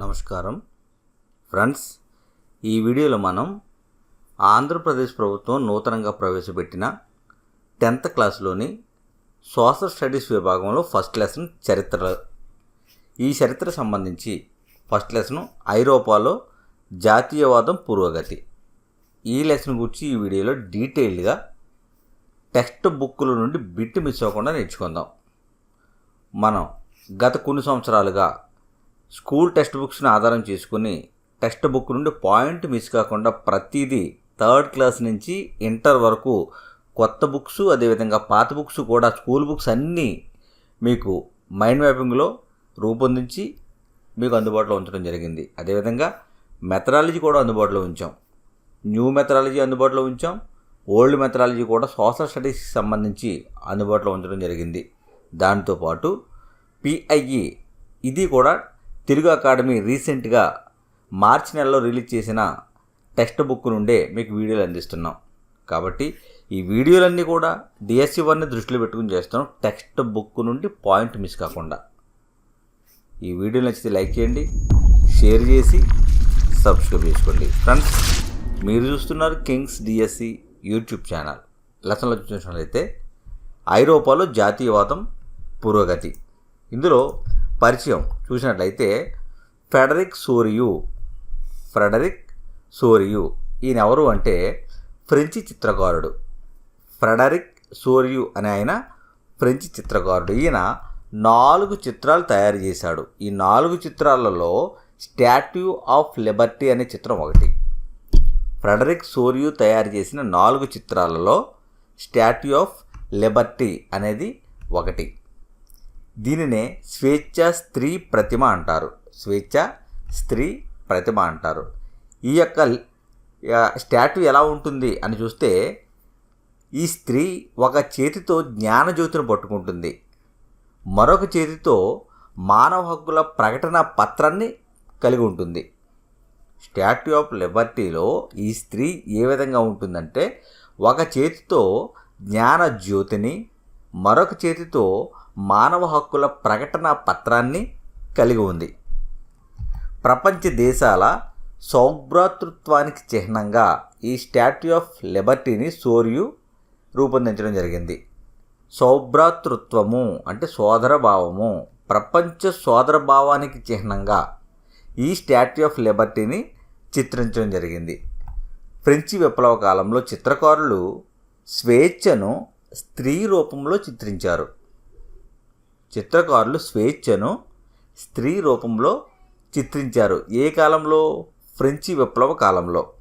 నమస్కారం. ఫ్రెండ్స్ ఈ వీడియోలో మనం ఆంధ్రప్రదేశ్ ప్రభుత్వం నూతనంగా ప్రవేశపెట్టిన టెన్త్ క్లాస్లోని సోషల్ స్టడీస్ విభాగంలో ఫస్ట్ లెసన్ చరిత్ర ఈ చరిత్ర సంబంధించి ఫస్ట్ లెసన్ ఐరోపాలో జాతీయవాదం పురోగతి ఈ లెసన్ గురించి ఈ వీడియోలో డీటెయిల్డ్గా టెక్స్ట్ బుక్కుల నుండి బిట్ మిస్ అవ్వకుండా నేర్చుకుందాం. మనం గత కొన్ని సంవత్సరాలుగా స్కూల్ టెక్స్ట్ బుక్స్ని ఆధారం చేసుకుని టెక్స్ట్ బుక్ నుండి పాయింట్ మిస్ కాకుండా ప్రతిదీ థర్డ్ క్లాస్ నుంచి ఇంటర్ వరకు కొత్త బుక్స్ అదేవిధంగా పాత బుక్స్ కూడా స్కూల్ బుక్స్ అన్నీ మీకు మైండ్ మ్యాపింగ్లో రూపొందించి మీకు అందుబాటులో ఉంచడం జరిగింది. అదేవిధంగా మెథడాలజీ కూడా అందుబాటులో ఉంచాం. న్యూ మెథడాలజీ అందుబాటులో ఉంచాం. ఓల్డ్ మెథడాలజీ కూడా సోషల్ స్టడీస్కి సంబంధించి అందుబాటులో ఉంచడం జరిగింది. దాంతోపాటు పిఐఈ ఇది కూడా తెలుగు అకాడమీ రీసెంట్గా మార్చి నెలలో రిలీజ్ చేసిన టెక్స్ట్ బుక్ నుండే మీకు వీడియోలు అందిస్తున్నాం. కాబట్టి ఈ వీడియోలన్నీ కూడా డిఎస్సి వన్ని దృష్టిలో పెట్టుకుని చేస్తాం టెక్స్ట్ బుక్ నుండి పాయింట్ మిస్ కాకుండా. ఈ వీడియో నచ్చితే లైక్ చేయండి షేర్ చేసి సబ్స్క్రైబ్ చేసుకోండి. ఫ్రెండ్స్ మీరు చూస్తున్నారు కింగ్స్ డిఎస్సి యూట్యూబ్ ఛానల్. లెసన్లో చూసినట్లయితే ఐరోపాలో జాతీయవాదం పురోగతి. ఇందులో పరిచయం చూసినట్లయితే ఫెడరిక్ సోరియు ఫ్రెడరిక్ సోరియు. ఈయన ఎవరు అంటే ఫ్రెంచి చిత్రకారుడు. ఫ్రెడరిక్ సోరియు అనే ఆయన ఫ్రెంచి చిత్రకారుడు. ఈయన నాలుగు చిత్రాలు తయారు చేశాడు. ఈ నాలుగు చిత్రాలలో స్టాట్యూ ఆఫ్ లిబర్టీ అనే చిత్రం ఒకటి. ఫ్రెడరిక్ సోరియు తయారు చేసిన నాలుగు చిత్రాలలో స్టాట్యూ ఆఫ్ లిబర్టీ అనేది ఒకటి. దీనినే స్వేచ్ఛ స్త్రీ ప్రతిమ అంటారు. స్వేచ్ఛ స్త్రీ ప్రతిమ అంటారు. ఈ యొక్క స్టాట్యూ ఎలా ఉంటుంది అని చూస్తే ఈ స్త్రీ ఒక చేతితో జ్ఞానజ్యోతిని పట్టుకుంటుంది. మరొక చేతితో మానవ హక్కుల ప్రకటన పత్రాన్ని కలిగి ఉంటుంది. స్టాట్యూ ఆఫ్ లిబర్టీలో ఈ స్త్రీ ఏ విధంగా ఉంటుందంటే ఒక చేతితో జ్ఞాన జ్యోతిని మరొక చేతితో మానవ హక్కుల ప్రకటన పత్రాన్ని కలిగి ఉంది. ప్రపంచ దేశాల సౌభ్రాతృత్వానికి చిహ్నంగా ఈ స్టాట్యూ ఆఫ్ లిబర్టీని సోరియు రూపొందించడం జరిగింది. సౌభ్రాతృత్వము అంటే సోదరభావము ప్రపంచ సోదరభావానికి చిహ్నంగా ఈ స్టాట్యూ ఆఫ్ లిబర్టీని చిత్రించడం జరిగింది. ఫ్రెంచి విప్లవ కాలంలో చిత్రకారులు స్వేచ్ఛను స్త్రీ రూపంలో చిత్రించారు. చిత్రకారులు స్వేచ్ఛను స్త్రీ రూపంలో చిత్రించారు. ఏ కాలంలో? ఫ్రెంచి విప్లవ కాలంలో.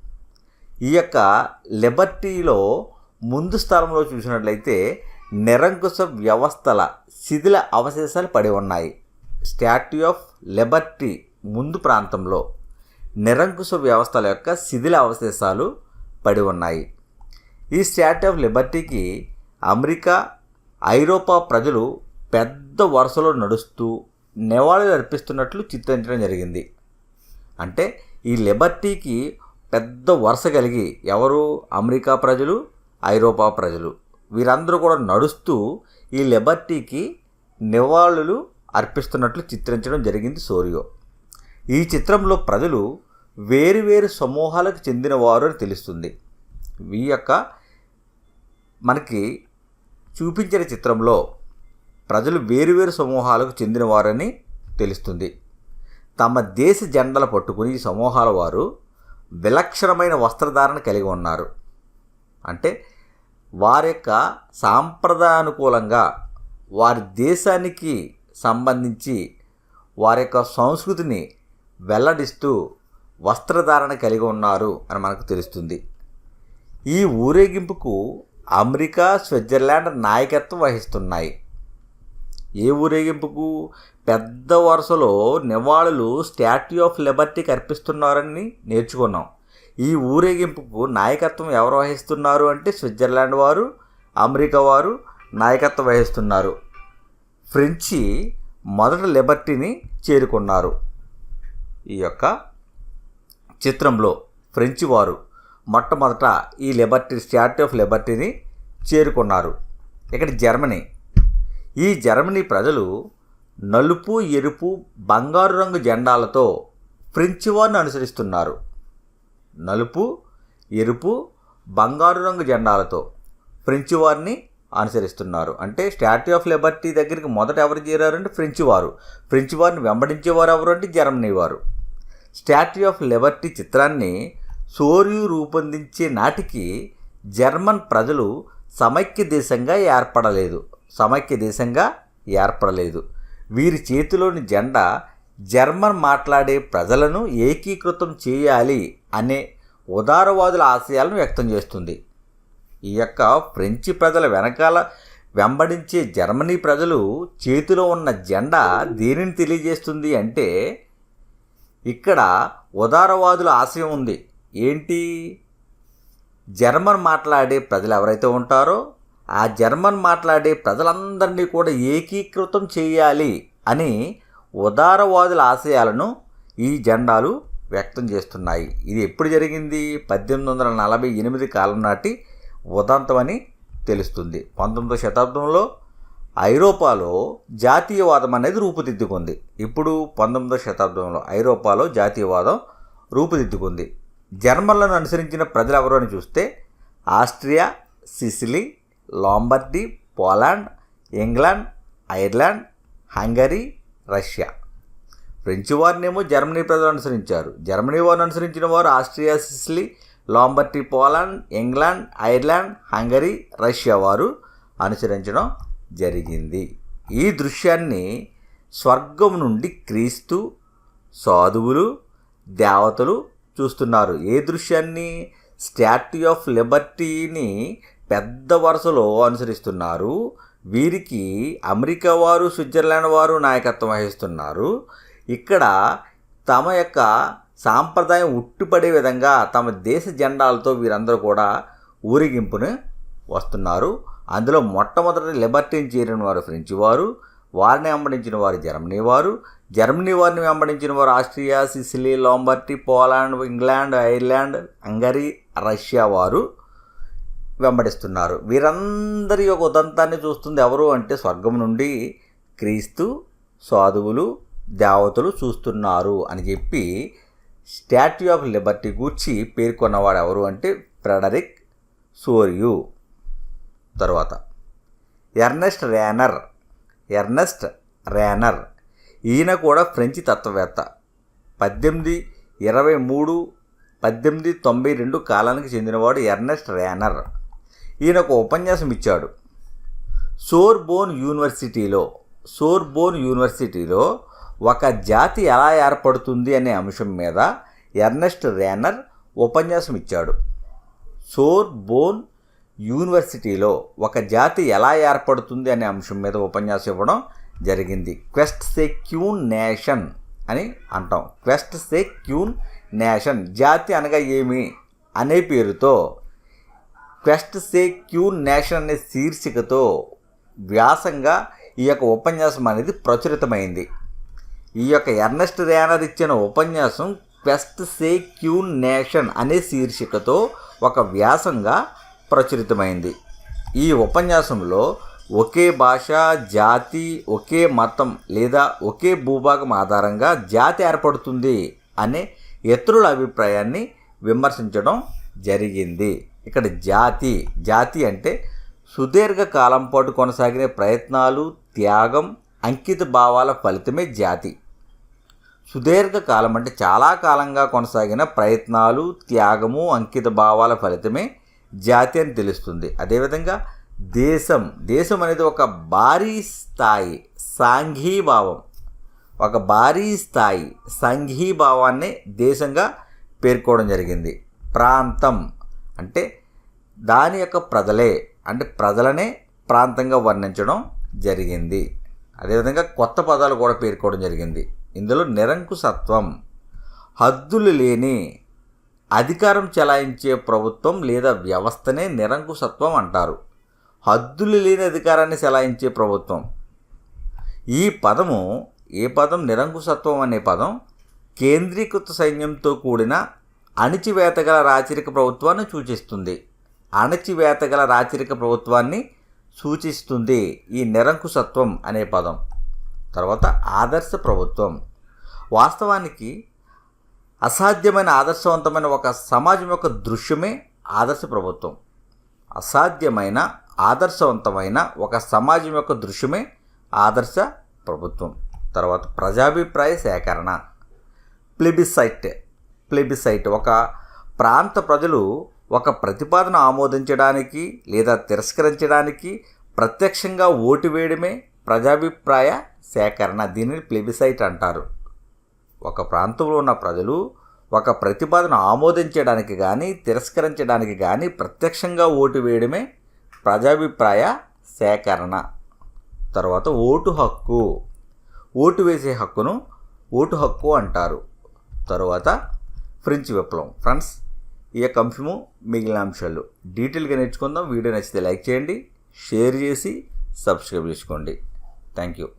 ఈ యొక్క లిబర్టీలో ముందు స్థలంలో చూసినట్లయితే నిరంకుశ వ్యవస్థల శిథిల అవశేషాలు పడి ఉన్నాయి. స్టాట్యూ ఆఫ్ లిబర్టీ ముందు ప్రాంతంలో నిరంకుశ వ్యవస్థల యొక్క శిథిల అవశేషాలు పడి ఉన్నాయి. ఈ స్టాట్యూ ఆఫ్ లిబర్టీకి అమెరికా ఐరోపా ప్రజలు పెద్ద వరుసలో నడుస్తూ నివాళులు అర్పిస్తున్నట్లు చిత్రించడం జరిగింది. అంటే ఈ లిబర్టీకి పెద్ద వరుస కలిగి ఎవరు? అమెరికా ప్రజలు ఐరోపా ప్రజలు. వీరందరూ కూడా నడుస్తూ ఈ లిబర్టీకి నివాళులు అర్పిస్తున్నట్లు చిత్రించడం జరిగింది సోరియో. ఈ చిత్రంలో ప్రజలు వేరువేరు సమూహాలకు చెందినవారు అని తెలుస్తుంది. ఈ యొక్క మనకి చూపించిన చిత్రంలో ప్రజలు వేరువేరు సమూహాలకు చెందినవారని తెలుస్తుంది. తమ దేశ జెండలు పట్టుకుని ఈ సమూహాల వారు విలక్షణమైన వస్త్రధారణ కలిగి ఉన్నారు. అంటే వారి యొక్క సాంప్రదాయానుకూలంగా వారి దేశానికి సంబంధించి వారి యొక్క సంస్కృతిని వెల్లడిస్తూ వస్త్రధారణ కలిగి ఉన్నారు అని మనకు తెలుస్తుంది. ఈ ఊరేగింపుకు అమెరికా స్విట్జర్లాండ్ నాయకత్వం వహిస్తున్నాయి. ఏ ఊరేగింపుకు పెద్ద వరుసలో నివాళులు స్టాట్యూ ఆఫ్ లిబర్టీకి అర్పిస్తున్నారని నేర్చుకున్నాం. ఈ ఊరేగింపుకు నాయకత్వం ఎవరు వహిస్తున్నారు అంటే స్విట్జర్లాండ్ వారు అమెరికా వారు నాయకత్వం వహిస్తున్నారు. ఫ్రెంచి మొదట లిబర్టీని చేరుకున్నారు. ఈ యొక్క చిత్రంలో ఫ్రెంచి వారు మొట్టమొదట ఈ లిబర్టీ స్టాట్యూ ఆఫ్ లిబర్టీని చేరుకున్నారు. ఇక్కడ జర్మనీ. ఈ జర్మనీ ప్రజలు నలుపు ఎరుపు బంగారు రంగు జెండాలతో ఫ్రెంచ్ వారిని అనుసరిస్తున్నారు. నలుపు ఎరుపు బంగారు రంగు జెండాలతో ఫ్రెంచ్ వారిని అనుసరిస్తున్నారు. అంటే స్టాట్యూ ఆఫ్ లిబర్టీ దగ్గరికి మొదట ఎవరు చేరారంటే ఫ్రెంచ్ వారు ఫ్రెంచ్ వారిని వెంబడించేవారు ఎవరు అంటే జర్మనీ వారు. స్టాట్యూ ఆఫ్ లిబర్టీ చిత్రాన్ని సోరియు రూపొందించే నాటికి జర్మన్ ప్రజలు సమైక్య దేశంగా ఏర్పడలేదు. సమైక్య దేశంగా ఏర్పడలేదు. వీరి చేతిలోని జెండా జర్మన్ మాట్లాడే ప్రజలను ఏకీకృతం చేయాలి అనే ఉదారవాదుల ఆశయాలను వ్యక్తం చేస్తుంది. ఈ యొక్క ఫ్రెంచి ప్రజల వెనకాల వెంబడించే జర్మనీ ప్రజలు చేతిలో ఉన్న జెండా దేనిని తెలియజేస్తుంది అంటే ఇక్కడ ఉదారవాదుల ఆశయం ఉంది. ఏంటి? జర్మన్ మాట్లాడే ప్రజలు ఎవరైతే ఉంటారో ఆ జర్మన్ మాట్లాడే ప్రజలందరినీ కూడా ఏకీకృతం చేయాలి అని ఉదారవాదుల ఆశయాలను ఈ జెండాలు వ్యక్తం చేస్తున్నాయి. ఇది ఎప్పుడు జరిగింది? పద్దెనిమిది వందల నలభై ఎనిమిది కాలం నాటి ఉదంతమని తెలుస్తుంది. పంతొమ్మిదో శతాబ్దంలో ఐరోపాలో జాతీయవాదం అనేది రూపుదిద్దుకుంది. ఇప్పుడు పంతొమ్మిదో శతాబ్దంలో ఐరోపాలో జాతీయవాదం రూపుదిద్దుకుంది. జర్మన్లను అనుసరించిన ప్రజలు అని చూస్తే Austria Sicily Lombardy Poland England Ireland Hungary Russia. French వారినేమో Germany ప్రజలు అనుసరించారు. జర్మనీ వారిని అనుసరించిన వారు Austria Sicily Lombardy Poland England Ireland Hungary Russia వారు అనుసరించడం జరిగింది. ఈ దృశ్యాన్ని స్వర్గం నుండి క్రీస్తు సాధువులు దేవతలు చూస్తున్నారు. ఏ దృశ్యాన్ని? స్టాట్యూ ఆఫ్ లిబర్టీని పెద్ద వరుసలో అనుసరిస్తున్నారు. వీరికి అమెరికా వారు స్విట్జర్లాండ్ వారు నాయకత్వం వహిస్తున్నారు. ఇక్కడ తమ యొక్క సాంప్రదాయం ఉట్టిపడే విధంగా తమ దేశ జెండాలతో వీరందరూ కూడా ఊరేగింపుని వస్తున్నారు. అందులో మొట్టమొదటి లిబర్టీని చేరిన వారు ఫ్రెంచ్ వారు వారిని వెంబడించిన వారు జర్మనీ వారు జర్మనీ వారిని వెంబడించిన వారు Austria Sicily Lombardy Poland England Ireland Hungary Russia వారు వెంబడిస్తున్నారు. వీరందరి యొక్క ఉదంతాన్ని చూస్తుంది ఎవరు అంటే స్వర్గం నుండి క్రీస్తు సాధువులు దేవతలు చూస్తున్నారు అని చెప్పి స్టాట్యూ ఆఫ్ లిబర్టీ గూర్చి పేర్కొన్నవాడు ఎవరు అంటే ఫ్రెడరిక్ సోరియు. తర్వాత ఎర్నెస్ట్ రేనర్ ఎర్నెస్ట్ రేనర్ ఈయన కూడా ఫ్రెంచి తత్వవేత్త. పద్దెనిమిది ఇరవై మూడు పద్దెనిమిది తొంభై రెండు కాలానికి చెందినవాడు ఎర్నెస్ట్ రేనర్. ఈయన ఒక ఉపన్యాసం ఇచ్చాడు. సోర్బోన్ యూనివర్సిటీలో సోర్బోన్ యూనివర్సిటీలో ఒక జాతి ఎలా ఏర్పడుతుంది అనే అంశం మీద ఎర్నెస్ట్ రేనర్ ఉపన్యాసం ఇచ్చాడు. సోర్బోన్ యూనివర్సిటీలో ఒక జాతి ఎలా ఏర్పడుతుంది అనే అంశం మీద ఉపన్యాసం ఇవ్వడం జరిగింది. క్వెస్ట్ సెక్యూన్ నేషన్ అని అంటాం. క్వెస్ట్ సెక్యూన్ నేషన్ జాతి అనగా ఏమి అనే పేరుతో క్వెస్ట్ సెక్యూన్ నేషన్ అనే శీర్షికతో వ్యాసంగా ఈ యొక్క ఉపన్యాసం అనేది ప్రచురితమైంది. ఈ యొక్క ఎర్నెస్ట్ రేనర్ ఇచ్చిన ఉపన్యాసం క్వెస్ట్ సెక్యూన్ నేషన్ అనే శీర్షికతో ఒక వ్యాసంగా ప్రచురితమైంది. ఈ ఉపన్యాసంలో ఒకే భాష జాతి ఒకే మతం లేదా ఒకే భూభాగం ఆధారంగా జాతి ఏర్పడుతుంది అనే ఇతరుల అభిప్రాయాన్ని విమర్శించడం జరిగింది. ఇక్కడ జాతి జాతి అంటే సుదీర్ఘ కాలం పాటు కొనసాగిన ప్రయత్నాలు త్యాగం అంకిత భావాల ఫలితమే జాతి. సుదీర్ఘ కాలం అంటే చాలా కాలంగా కొనసాగిన ప్రయత్నాలు త్యాగము అంకిత భావాల ఫలితమే జాతి అని తెలుస్తుంది. అదేవిధంగా దేశం దేశం అనేది ఒక భారీ స్థాయి సాంఘీభావం. ఒక భారీ స్థాయి సంఘీభావాన్ని దేశంగా పేర్కోవడం జరిగింది. ప్రాంతం అంటే దాని యొక్క ప్రజలే అంటే ప్రజలనే ప్రాంతంగా వర్ణించడం జరిగింది. అదేవిధంగా కొత్త పదాలు కూడా పేర్కోవడం జరిగింది. ఇందులో నిరంకుశత్వం హద్దులు లేని అధికారం చెలాయించే ప్రభుత్వం లేదా వ్యవస్థనే నిరంకుశత్వం అంటారు. హద్దులు లేని అధికారాన్ని చెలాయించే ప్రభుత్వం. ఈ పదము ఏ పదం? నిరంకుశత్వం అనే పదం. కేంద్రీకృత సైన్యంతో కూడిన అణిచివేతగల రాచరిక ప్రభుత్వాన్ని సూచిస్తుంది. అణచివేతగల రాచరిక ప్రభుత్వాన్ని సూచిస్తుంది ఈ నిరంకుశత్వం అనే పదం. తర్వాత ఆదర్శ ప్రభుత్వం. వాస్తవానికి అసాధ్యమైన ఆదర్శవంతమైన ఒక సమాజం యొక్క దృశ్యమే ఆదర్శ ప్రభుత్వం. అసాధ్యమైన ఆదర్శవంతమైన ఒక సమాజం యొక్క దృశ్యమే ఆదర్శ ప్రభుత్వం. తర్వాత ప్రజాభిప్రాయ సేకరణ. ప్లెబిసైట్. ప్లెబిసైట్ ఒక ప్రాంత ప్రజలు ఒక ప్రతిపాదన ఆమోదించడానికి లేదా తిరస్కరించడానికి ప్రత్యక్షంగా ఓటు వేయడమే ప్రజాభిప్రాయ సేకరణ. దీనిని ప్లిబిసైట్ అంటారు. ఒక ప్రాంతంలో ఉన్న ప్రజలు ఒక ప్రతిపాదన ఆమోదించడానికి కానీ తిరస్కరించడానికి కానీ ప్రత్యక్షంగా ఓటు వేయడమే ప్రజాభిప్రాయ సేకరణ. తర్వాత ఓటు హక్కు. ఓటు వేసే హక్కును ఓటు హక్కు అంటారు. తరువాత ఫ్రెంచ్ విప్లవం. ఫ్రెండ్స్ ఈ యొక్క అంశము మిగిలిన అంశాలు. డీటెయిల్గా నేర్చుకుందాం. వీడియో నచ్చితే లైక్ చేయండి షేర్ చేసి సబ్స్క్రైబ్ చేసుకోండి. Thank you.